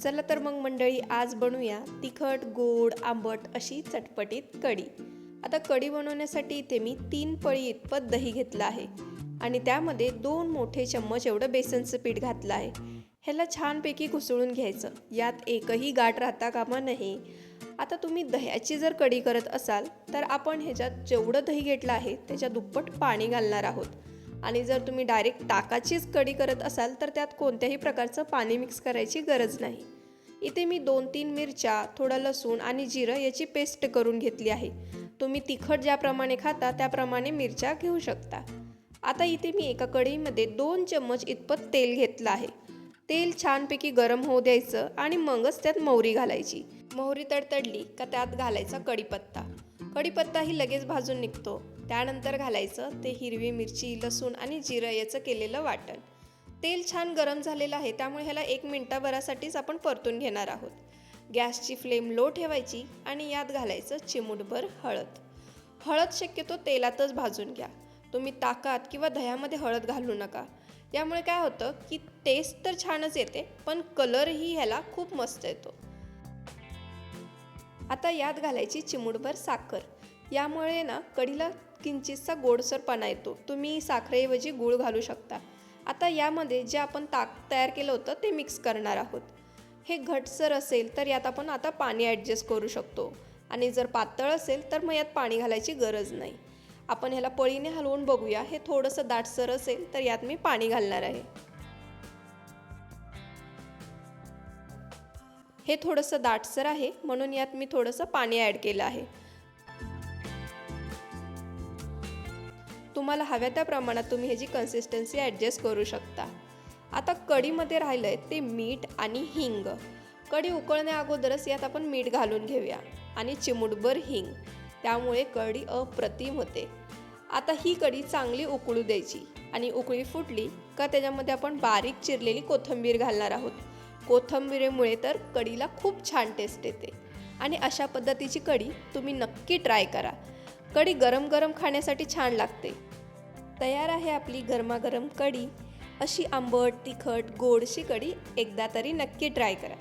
चला तर मग मंडळी आज बनवूया तिखट गोड आंबट अशी चटपटीत कढी. आता कढी बनवण्यासाठी इथे मी तीन पळी इतपत दही घेतलं आहे आणि त्यामध्ये दोन मोठे चम्मच एवढं बेसनचं पीठ घातलं आहे. ह्याला छानपैकी घुसळून घ्यायचं. यात एकही गाठ राहता कामा नाही आता तुम्ही दह्याची जर कढी करत असाल तर आपण ह्याच्यात जेवढं दही घेतलं आहे त्याच्या दुप्पट पाणी घालणार आहोत. आणि जर तुम्ही डायरेक्ट ताकाचीच कढी करत असाल तर त्यात कोणत्याही प्रकारचं पाणी मिक्स करायची गरज नाही. इथे मी दोन तीन मिरच्या थोडं लसूण आणि जिरं याची पेस्ट करून घेतली आहे. तुम्ही तिखट ज्याप्रमाणे खाता त्याप्रमाणे मिरच्या घेऊ शकता. आता इथे मी एका कढईमध्ये दोन चम्मच इतपत तेल घेतलं आहे. तेल छानपैकी गरम होऊ द्यायचं आणि मगच त्यात मोहरी घालायची. मोहरी तडतडली का त्यात घालायचा कढीपत्ता. कढीपत्ताही लगेच भाजून निघतो. त्यानंतर घालायचं ते हिरवी मिरची लसूण आणि जिरं याचं केलेलं वाटण. तेल छान गरम झालेलं आहे त्यामुळे ह्याला एक मिनटाभरासाठीच आपण परतून घेणार आहोत. गॅसची फ्लेम लो ठेवायची आणि यात घालायचं चिमूटभर हळद. हळद शक्यतो तेलातच भाजून घ्या. तुम्ही ताकात किंवा दह्यामध्ये हळद घालू नका. यामुळे काय होतं की टेस्ट तर छानच येते पण कलरही ह्याला खूप मस्त येतो. आता यात घालायची चिमूटभर साखर. यामुळे ना कढीला किंचितसा गोडसरपणा येतो. तुम्ही साखरेऐवजी गूळ घालू शकता. आता यामध्ये जे आपण ताक तयार केलं होतं ते मिक्स करणार आहोत. हे घटसर असेल तर यात आपण आता पाणी ॲडजस्ट करू शकतो. आणि जर पातळ असेल तर मग यात पाणी घालायची गरज नाही. आपण ह्याला पळीने हलवून बघूया. हे थोडंसं दाटसर असेल तर यात मी पाणी घालणार आहे. हे थोडंसं दाटसर आहे. म्हणून यात मी थोडंसं पाणी ॲड केलं आहे. तुम्हाला हव्या त्या प्रमाणात तुम्ही ह्याची कन्सिस्टन्सी ॲडजस्ट करू शकता. आता कढीमध्ये राहिलं आहे ते मीठ आणि हिंग. कढी उकळण्या अगोदरच यात आपण मीठ घालून घेऊया आणि चिमूटभर हिंग. त्यामुळे कढी अप्रतिम होते. आता ही कढी चांगली उकळू द्यायची आणि उकळी फुटली का त्याच्यामध्ये आपण बारीक चिरलेली कोथिंबीर घालणार आहोत. कोथिंबिरीमुळे तर कढीला खूप छान टेस्ट येते. आणि अशा पद्धतीची कढी तुम्ही नक्की ट्राय करा. कढी गरम गरम खाण्यासाठी छान लागते. तयार आहे आपली गरमागरम कढी. अशी आंबट तिखट गोडशी कढी एकदा तरी नक्की ट्राय करा.